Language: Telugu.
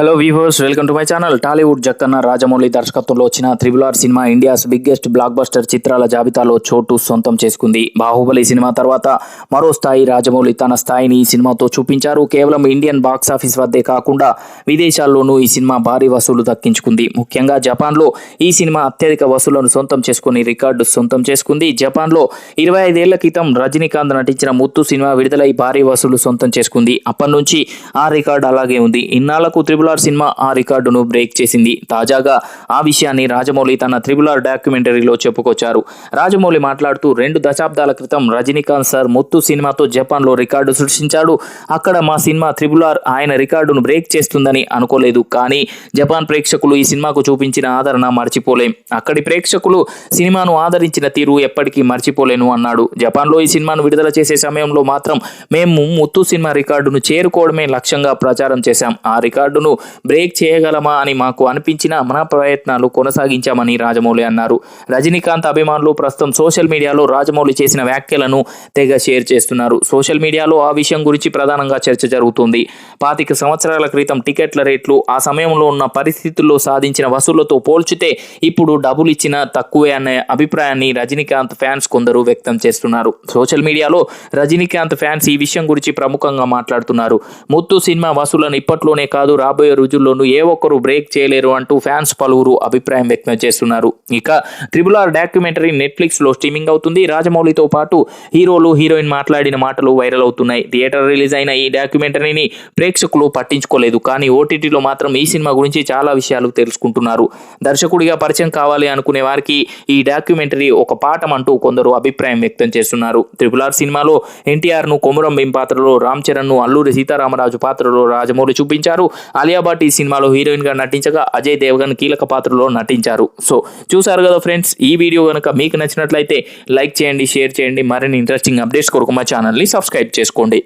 Hello viewers welcome to my channel Tollywood Jakkanna Rajamouli దర్శకత్వంలో వచ్చిన triple R cinema India's biggest blockbuster చిత్రాల జాబితాలో చోటు సొంతం చేసుకుంది. బాహుబలి సినిమా తర్వాత మరో స్థాయి రాజమౌళి తన స్థాయిని ఈ సినిమాతో చూపించారు. కేవలం ఇండియన్ బాక్స్ ఆఫీస్ వద్దే కాకుండా విదేశాల్లోనూ ఈ సినిమా భారీ వసూలు దక్కించుకుంది. ముఖ్యంగా జపాన్లో ఈ సినిమా అత్యధిక వసూలను సొంతం చేసుకుని రికార్డు సొంతం చేసుకుంది. జపాన్లో ఇరవై ఐదేళ్ళ క్రితం రజనీకాంత్ నటించిన ముత్తు సినిమా విడుదలై భారీ వసూలు సొంతం చేసుకుంది. అప్పటి నుంచి ఆ రికార్డు అలాగే ఉంది. ఇన్నాళ్ళకు త్రిబుల్ ఆర్ సినిమా ఆ రికార్డును బ్రేక్ చేసింది. తాజాగా ఆ విషయాన్ని రాజమౌళి తన త్రిబుల్ ఆర్ డాక్యుమెంటరీలో చెప్పుకొచ్చారు. రాజమౌళి మాట్లాడుతూ రెండు దశాబ్దాల క్రితం రజనీకాంత్ సార్ ముత్తు సినిమాతో జపాన్లో రికార్డు సృష్టించాడు. అక్కడ మా సినిమా త్రిబుల్ ఆర్ ఆయన రికార్డును బ్రేక్ చేస్తుందని అనుకోలేదు. కానీ జపాన్ ప్రేక్షకులు ఈ సినిమాకు చూపించిన ఆదరణ మర్చిపోలేం. అక్కడి ప్రేక్షకులు సినిమాను ఆదరించిన తీరు ఎప్పటికీ మర్చిపోలేను అన్నాడు. జపాన్లో ఈ సినిమాను విడుదల చేసే సమయంలో మాత్రం మేము ముత్తు సినిమా రికార్డును చేరుకోవడమే లక్ష్యంగా ప్రచారం చేశాం. ఆ రికార్డును బ్రేక్ చేయగలమా అని మాకు అనిపించిన మన ప్రయత్నాలు కొనసాగించామని రాజమౌళి అన్నారు. రజనీకాంత్ అభిమానులు ప్రస్తుతం సోషల్ మీడియాలో రాజమౌళి చేసిన వ్యాఖ్యలను తెగ షేర్ చేస్తున్నారు. సోషల్ మీడియాలో ఆ విషయం గురించి ప్రధానంగా చర్చ జరుగుతుంది. పాతిక సంవత్సరాల క్రితం టికెట్ల రేట్లు ఆ సమయంలో ఉన్న పరిస్థితుల్లో సాధించిన వసూళ్ళతో పోల్చితే ఇప్పుడు డబ్బులు ఇచ్చిన తక్కువే అనే అభిప్రాయాన్ని రజనీకాంత్ ఫ్యాన్స్ కొందరు వ్యక్తం చేస్తున్నారు. సోషల్ మీడియాలో రజనీకాంత్ ఫ్యాన్స్ ఈ విషయం గురించి ప్రముఖంగా మాట్లాడుతున్నారు. ముత్తు సినిమా వసూలను ఇప్పట్లోనే కాదు రాబోయే రోజుల్లోనూ ఏ ఒక్కరు బ్రేక్ చేయలేరు అంటూ ఫ్యాన్స్ పలువురు అభిప్రాయం వ్యక్తం చేస్తున్నారు. ఇక ట్రిబుల్ ఆర్ డాక్యుమెంటరీ నెట్ఫ్లిక్స్లో స్ట్రీమింగ్ అవుతుంది. రాజమౌళితో పాటు హీరోలు హీరోయిన్ మాట్లాడిన మాటలు వైరల్ అవుతున్నాయి. థియేటర్ రిలీజ్ అయిన ఈ డాక్యుమెంటరీని ప్రేక్షకులు పట్టించుకోలేదు. కానీ ఓటీటీలో మాత్రం ఈ సినిమా గురించి చాలా విషయాలు తెలుసుకుంటున్నారు. దర్శకుడిగా పరిచయం కావాలి అనుకునే వారికి ఈ డాక్యుమెంటరీ ఒక పాఠం అంటూ కొందరు అభిప్రాయం వ్యక్తం చేస్తున్నారు. త్రిపుల్ ఆర్ సినిమాలో ఎన్టీఆర్ను కొమురం భీం పాత్రలో రామ్ చరణ్ను అల్లూరి సీతారామరాజు పాత్రలో రాజమౌళి చూపించారు. ఆలియా భట్ ఈ సినిమాలో హీరోయిన్గా నటించగా అజయ్ దేవగన్ కీలక పాత్రలో నటించారు. సో చూసారు కదా ఫ్రెండ్స్ ఈ వీడియో కనుక మీకు నచ్చినట్లయితే లైక్ చేయండి షేర్ చేయండి. మరిన్ని ఇంట్రెస్టింగ్ అప్డేట్స్ కొరకు మా ఛానల్ని సబ్స్క్రైబ్ చేసుకోండి.